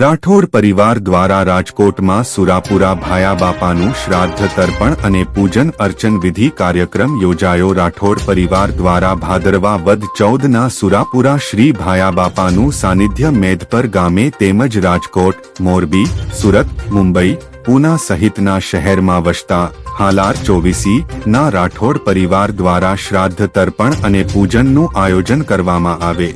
રાઠોડ પરિવાર દ્વારા રાજકોટમાં સુરાપુરા ભાયા બાપાનું શ્રાદ્ધ તર્પણ અને પૂજન અર્ચન વિધિ કાર્યક્રમ યોજાયો. રાઠોડ પરિવાર દ્વારા ભાદરવા વદ ચૌદના સુરાપુરા શ્રી ભાયા બાપાનું સાનિધ્ય મેધપર ગામે તેમજ રાજકોટ, મોરબી, સુરત, મુંબઈ, પૂના સહિતના શહેરમાં વસતા હાલાર ચોવીસી ના રાઠોડ પરિવાર દ્વારા શ્રાદ્ધ તર્પણ અને પૂજનનું આયોજન કરવામાં આવે.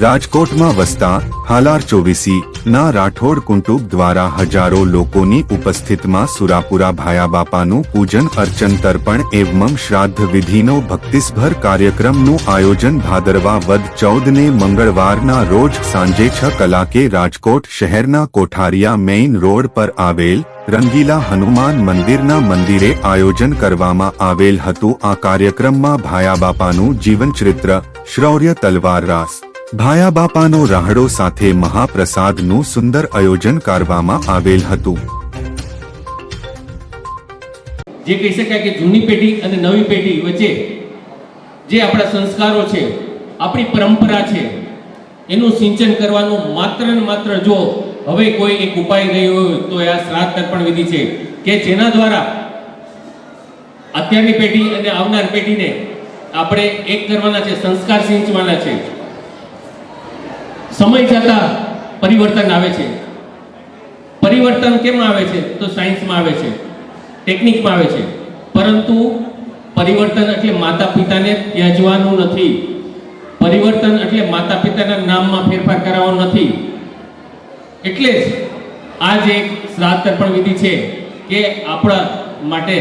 રાજકોટમાં વસતા હાલાર ચોવીસી ના રાઠોડ કુંટુંબ દ્વારા હજારો લોકોની ઉપસ્થિતમાં સુરાપુરા ભાયા બાપાનું પૂજન અર્ચન તર્પણ એવમ શ્રાદ્ધ વિધિનો ભક્તિસભર કાર્યક્રમનું આયોજન ભાદરવા વદ ચૌદને મંગળવારના રોજ સાંજે છ કલાકે રાજકોટ શહેરના કોઠારિયા મેઇન રોડ પર આવેલ રંગીલા હનુમાન મંદિરના મંદિરે આયોજન કરવામાં આવેલ હતું. આ કાર્યક્રમમાં ભાયા બાપાનું જીવનચરિત્ર, શ્રૌર્ય તલવાર રાસ ભાયા બાપાનો રાહડો સાથે મહાપ્રસાદનું સુંદર આયોજન કરવામાં આવેલ હતું. જે કહી શકાય કે જૂની પેઢી અને નવી પેઢી વચ્ચે જે આપણા સંસ્કારો છે, આપણી પરંપરા છે, એનું સિંચન કરવાનું માત્ર ને માત્ર જો હવે કોઈ એક ઉપાય રહ્યો હોય તો આ શ્રાદ્ધ તર્પણ વિધિ છે કે જેના દ્વારા અત્યારની પેઢી અને આવનાર પેઢીને આપણે એક કરવાના છે, સંસ્કાર સિંચવાના છે. સમય જતા પરિવર્તન આવે છે. પરિવર્તન કેમ આવે છે? તો સાયન્સમાં આવે છે. ટેકનિકમાં આવે છે. પરંતુ પરિવર્તન એટલે માતા પિતાને ત્યજવાનું નથી. પરિવર્તન એટલે માતા પિતાના નામમાં ફેરફાર કરાવવાનો નથી. એટલે જ આ જે એક શ્રાદ્ધ તર્પણ વિધિ છે કે આપણા માટે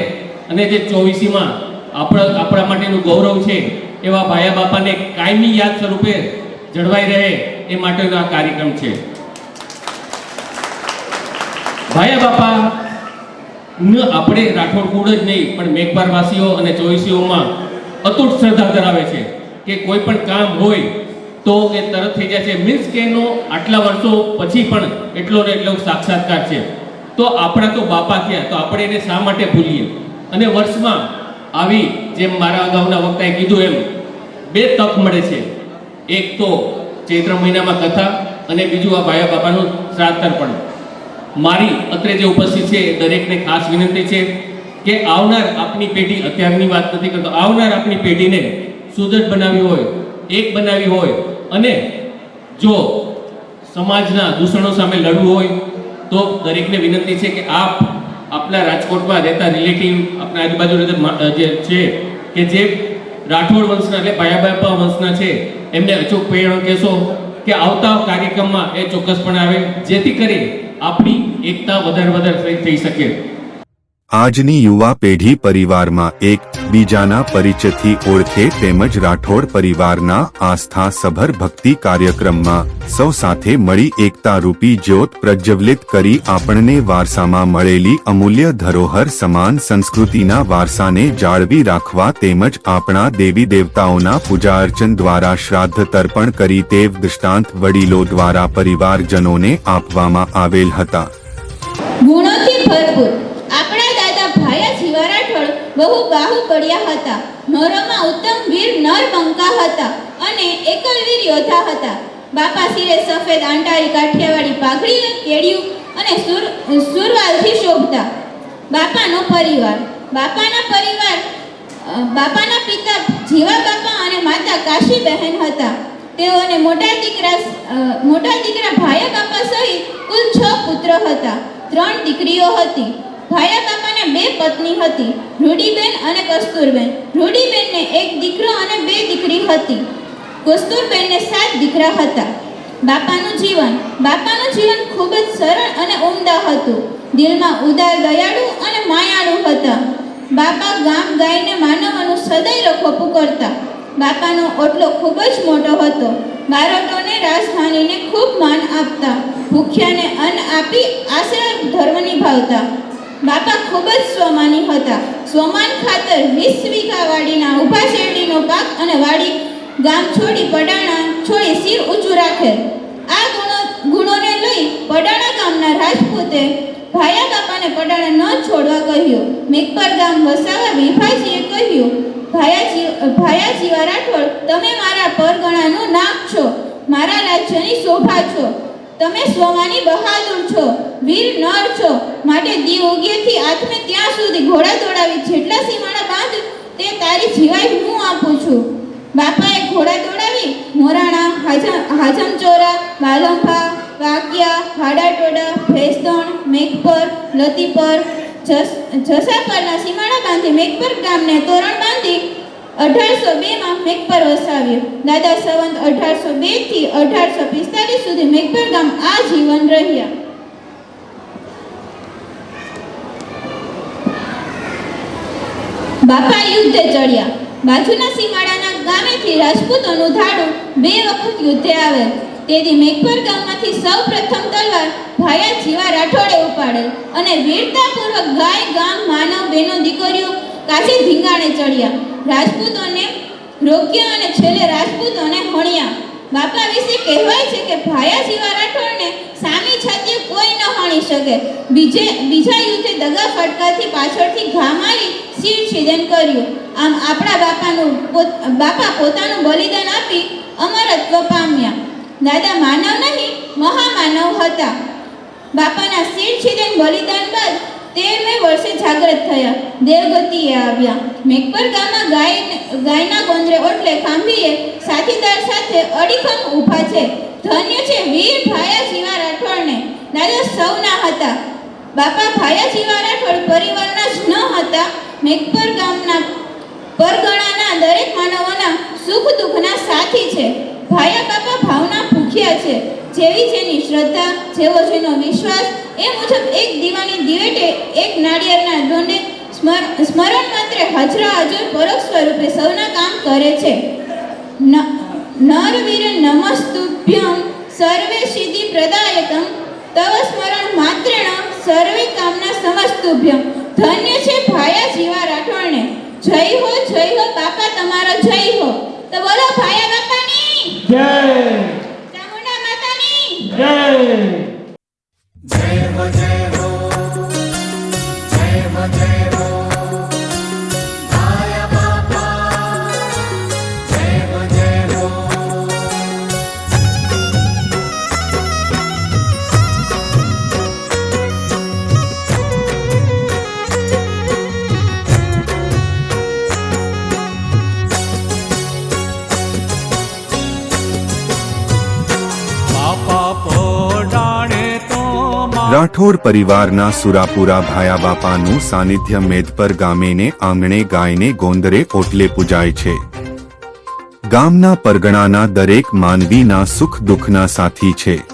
અને જે ચોવીસીમાં આપણા આપણા માટેનું ગૌરવ છે એવા ભાયા બાપાને કાયમી યાદ સ્વરૂપે જળવાઈ રહે. એ માટેનો આ કાર્યક્રમ છે. ભાયા બાપા આપણે રાઠોડ કુળ જ નહીં, પણ મેઘપાર વાસીઓ અને ચોવીસીઓમાં અતૂટ શ્રદ્ધા ધરાવે છે કે કોઈ પણ કામ હોય તો એ તરત થઈ જાય છે. મીન્સ કે એનો આટલા વર્ષો પછી પણ એટલો ને એટલો સાક્ષાત્કાર છે. તો આપણા તો બાપા થયા, તો આપણે એને શા માટે ભૂલીએ? અને વર્ષમાં આવી જેમ મારા અગાઉના વક્તાએ કીધું એમ, બે તક મળે છે. એક તો ચૈત્ર મહિનામાં કથા અને બીજું આ ભાયા બાપાનું શ્રાદ્ધ તર્પણ મારી અત્રે જે ઉપસ્થિત છે દરેકને ખાસ વિનંતી છે કે આવનાર આપની પેઢી, અત્યારની વાત નથી કરતો, આવનાર આપની પેઢીને સુદૃઢ બનાવી હોય, એક બનાવી હોય અને જો સમાજના દૂષણો સામે લડવું હોય તો દરેકને વિનંતી છે કે આપ આપણા રાજકોટમાં રહેતા રિલેટિવ આપણા આજુબાજુ જે છે કે જે રાઠોડ વંશના એટલે ભાયાબાપા વંશના છે. એમને અચૂક પ્રેરણ કહેશો કે આવતા કાર્યક્રમમાં એ ચોક્કસપણે આવે, જેથી કરી આપણી એકતા વધારે વધારે થઈ- શકે. આજની યુવા પેઢી પરિવારમાં એક, બીજાના પરિચયથી ઓળખે તેમજ રાઠોડ પરિવારના આસ્થા સભર ભક્તિ કાર્યક્રમમાં સૌ સાથે મળી એકતા રૂપી જ્યોત પ્રજ્વલિત કરી આપણને વારસામાં મળેલી અમૂલ્ય ધરોહર સમાન સંસ્કૃતિના વારસાને જાળવી રાખવા તેમજ આપણા દેવી દેવતાઓના પૂજા અર્ચન દ્વારા શ્રાદ્ધ તર્પણ કરી તેવ દૃષ્ટાંત વડીલો દ્વારા પરિવારજનોને આપવામાં આવેલ હતા. ગુણોથી ભરપૂર આપણા દાદા ભાયા જીવા રાઠોડ બહુ બાહુ પડ્યા હતા. નરોમાં ઉત્તમ વીર નર બંકા હતા અને એકલવીર યોદ્ધા હતા. બાપા સિરે સફેદ આંટાળી કાઠિયાવાડી પાઘડી કેડિયું અને સુર, સુરવાલથી શોભતા. બાપાનો પરિવાર. બાપાના પરિવાર બાપાના પિતા જીવા બાપા અને માતા કાશી બહેન હતા. તેઓને મોટા દીકરા મોટા દીકરા ભાયા બાપા સહિત કુલ છ પુત્ર હતા. ત્રણ દીકરીઓ હતી. ભાયા બાપાને બે પત્ની હતી, રૂડીબેન અને કસ્તુરબેન. રૂડીબેનને એક દીકરો અને બે દીકરી હતી. કસ્તુરબેનને સાત દીકરા હતા. બાપાનું જીવન. બાપાનું જીવન ખૂબ જ સરળ અને ઉમદા હતું. દિલમાં ઉદાર દયાળુ અને માયાળુ હતા. બાપા ગામ ગાયને માનવનું સદૈવ ખોપું કરતા. બાપાનો ઓટલો ખૂબ જ મોટો હતો. બારોટોને રાજધાનીને ખૂબ માન આપતા. ભૂખ્યાને અન્ન આપી આશરા ધર્મ નિભાવતા. બાપા ખૂબ જ સ્વમાની હતા. સ્વમાન ખાતર વીસ વીઘા વાડીના ઊભા શેરડીનો પાક અને વાડી ગામ છોડી પડાણા છોડી શિર ઊંચું રાખેલ આ ગુણો, ગુણોને લઈ પડાણા ગામના રાજપૂતે ભાયા બાપાને પડાણા ન છોડવા કહ્યું. મેઘપર ગામ વસાવા વિભાજીએ કહ્યું, ભાયાજી ભાયાજીવા રાઠોડ તમે મારા પરગણાનું નામ છો. મારા રાજ્યની શોભા છો. તમે સ્વમાની બહાદુર છો, વીર નર છો. માટે દી ઉગેથી આથમે ત્યાં સુધી ઘોડા દોડાવી, જેટલા સીમાડા બાંધ, તે તારી જીવાય હું આપું છું. બાપાએ ઘોડા દોડાવી, મોરાણા હાજમ હાજમચોરા વાલંફા વાકિયા હાડાટોડા ભેસદણ, મેઘપર, લતીપર, જસ જસાપરના સીમાડા બાંધી, મેઘપર ગામને તોરણ બાંધી અઢારસો બેમાં મેઘપર વસાવ્યું. દાદા સંવંત અઢારસો બેથી અઢારસો પિસ્તાલીસ સુધી મેઘપર ગામ આ જીવન રહ્યા. બાપા યુદ્ધે ચડ્યા. બાજુના સીમાડાના ગામેથી રાજપૂતોનું ધાડું બે વખત યુદ્ધે આવેલ તેથી મેઘપર ગામમાંથી સૌ પ્રથમ તલવાર ભાયા જીવા રાઠોડે ઉપાડેલ અને વીરતાપૂર્વક ગાય, ગામ, માનવ, બહેનો, દીકરીઓ કાચી ધીંગાણે ચડ્યા. રાજપૂતોને રોક્યા અને છેલ્લે રાજપૂતોને હણ્યા. બાપા વિશે કહેવાય છે કે ભાયા જેવા રાઠોડને સામી છાતીએ કોઈ ન હણી શકે. બીજે, બીજા યુદ્ધે દગા ફટકાથી પાછળથી ઘા મારી શિર છેદન કર્યું. આમ આપણા બાપાનું બાપા પોતાનું બલિદાન આપી અમરત્વ પામ્યા. દાદા માનવ નહીં, મહામાનવ હતા. બાપાના શિર છેદન બલિદાન બાદ વર્ષે જાગ્રત થયા. દેવગતિએ આવ્યા. મેઘપર ગામમાં ગાય ગાયના ગોંદરે ઓટલે ખાંભીએ સાથીદાર સાથે અડીખમ ઊભા છે. ધન્ય છે વીર ભાયા જીવા રાઠોડને. દાદા સૌના હતા. બાપા ભાયા જીવા રાઠોડ પરિવારના જ ન હતા. મેઘપર ગામના પરગણાના દરેક માનવોના સુખ દુઃખના સાથી છે. ભાયા બાપા ભાવના ભૂખ્યા છે. જેવી જેની શ્રદ્ધા, જેવો જેનો વિશ્વાસ, એ મુજબ એક દીવાની દિવેટે એક નાળિયેરના દોંડે સ્મરણ માત્રે હજરા હજર પરોક્ષ સ્વરૂપે સૌના કામ કરે છે. નરવીર નમસ્તુભ્યમ સર્વે સિદ્ધિ પ્રદાયકમ. તવ સ્મરણ માત્રેણ સર્વે કામના સમસ્તુભ્યમ ધન્ય છે ભાયા જીવા રાઠોડને જય હો જય હો, બાપા તમારો જય હો. તો બોલો, ભાયા બાપાની. જય. जय રાઠોડ પરિવારના સુરાપુરા ભાયા બાપાનું સાનિધ્ય મેદપર ગામેને આંગણે ગાયને ગોંદરે ઓટલે પૂજાય છે. ગામના પરગણાના દરેક માનવીના સુખ દુઃખના સાથી છે.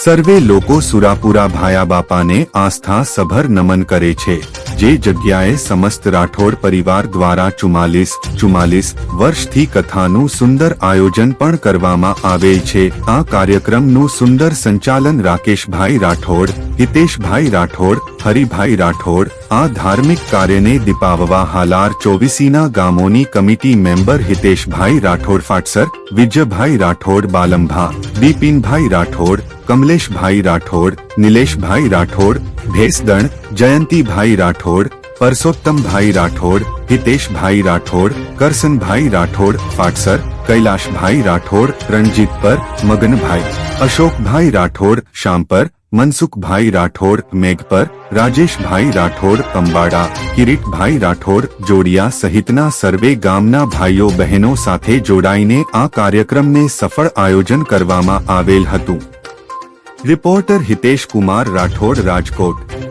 સર્વે લોકો સુરાપુરા ભાયા બાપાને આસ્થા સભર નમન કરે છે. જે જગ્યાએ સમસ્ત રાઠોડ પરિવાર દ્વારા ચુમાલીસ ચુમાલીસ વર્ષથી કથાનું સુંદર આયોજન પણ કરવામાં આવે છે. આ કાર્યક્રમનું સુંદર સંચાલન રાકેશભાઈ રાઠોડ, હિતેશભાઈ રાઠોડ, હરિભાઈ રાઠોડ, આ ધાર્મિક કાર્યને દીપાવવા હાલાર ચોવીસીના ગામોની કમિટી મેમ્બર હિતેશભાઈ રાઠોડ, ફાટસર, વિજયભાઈ રાઠોડ, બાલંભા, બિપિનભાઈ રાઠોડ કમલેશભાઈ રાઠોડ, નિલેશભાઈ રાઠોડ, ભેસદણ, જયંતીભાઈ રાઠોડ, પરસોત્તમભાઈ રાઠોડ, હિતેશભાઈ રાઠોડ, કરસનભાઈ રાઠોડ ફાટસર કૈલાશભાઈ રાઠોડ રણજીત પર મગનભાઈ, અશોકભાઈ રાઠોડ, શામપર, મનસુખભાઈ રાઠોડ, મેઘપર, રાજેશભાઈ રાઠોડ કંબાડા કિરીટભાઈ રાઠોડ, જોડિયા સહિતના સર્વે ગામના ભાઈઓ બહેનો સાથે જોડાઈને આ કાર્યક્રમને સફળ આયોજન કરવામાં આવેલ હતું. રિપોર્ટર હિતેશ કુમાર રાઠોડ રાજકોટ